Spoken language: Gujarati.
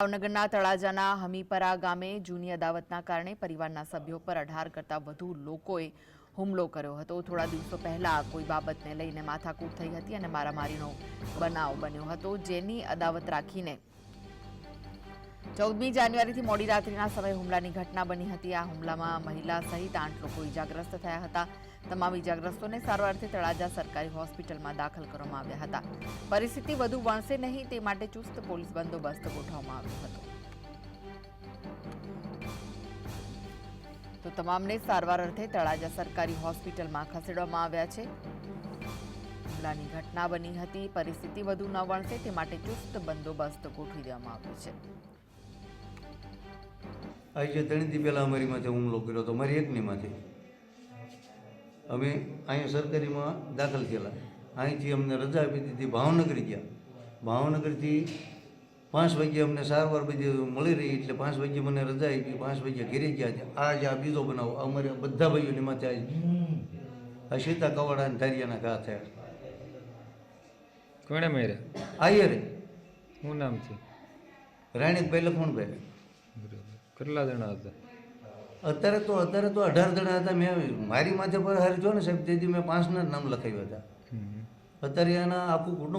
ભાવનગરના તળાજાના હમીપરા ગામે જૂની અદાવતના કારણે પરિવારના સભ્યો પર અઢાર કરતાં વધુ લોકોએ હુમલો કર્યો હતો. થોડા દિવસો પહેલા કોઈ બાબતને લઈને માથાકૂટ થઈ હતી અને મારામારીનો બનાવ બન્યો હતો, જેની અદાવત રાખીને ચૌદમી જાન્યુઆરીથી મોડી રાત્રિના સમયે હુમલાની ઘટના બની હતી. આ હુમલામાં મહિલા સહિત આઠ લોકો ઇજાગ્રસ્ત થયા હતા. તમામ ઇજાગ્રસ્તોને સારવારથી તળાજા સરકારી હોસ્પિટલમાં દાખલ કરવામાં આવ્યા હતા. પરિસ્થિતિ વધુ વણસે નહીં તે માટે ચુસ્ત પોલીસ બંદોબસ્ત ગોઠવવામાં આવ્યો હતો. તો તમામને સારવાર અર્થે તળાજા સરકારી હોસ્પિટલમાં ખસેડવામાં આવ્યા છે. હુમલાની ઘટના બની હતી. પરિસ્થિતિ વધુ ન વણસે તે માટે ચુસ્ત બંદોબસ્ત ગોઠવી દેવામાં આવ્યો છે. આજે ત્રણ દી પહેલાં અમારી માથે હુમલો કર્યો હતો મારી એકની માથે અમે અહીંયા સરકારીમાં દાખલ થયેલા. અહીંથી અમને રજા આપી દીધી ભાવનગર ગયા. ભાવનગરથી પાંચ વાગ્યે અમને સારવાર બધી મળી રહી એટલે પાંચ વાગ્યે મને રજા આપી પાંચ વાગ્યે ઘેરે ગયા છે આજે આ બીજો બનાવો. અમારે બધા ભાઈઓની માથે આવી આ સીતા કવાડા અને ધારિયાના ઘા થયા. કોણે માર્યા? આયરે. હું શું નામ છે? રાણીકભાઈ લખમણભાઈ. કેટલા જણા હતા? અત્યારે તો અત્યારે તો અઢાર જણા હતા. મેં મારી માથે પર હારી જો ને સાહેબ તેથી મેં પાંચના જ નામ લખાવ્યા હતા. અત્યારે એના આખું કુટુંબ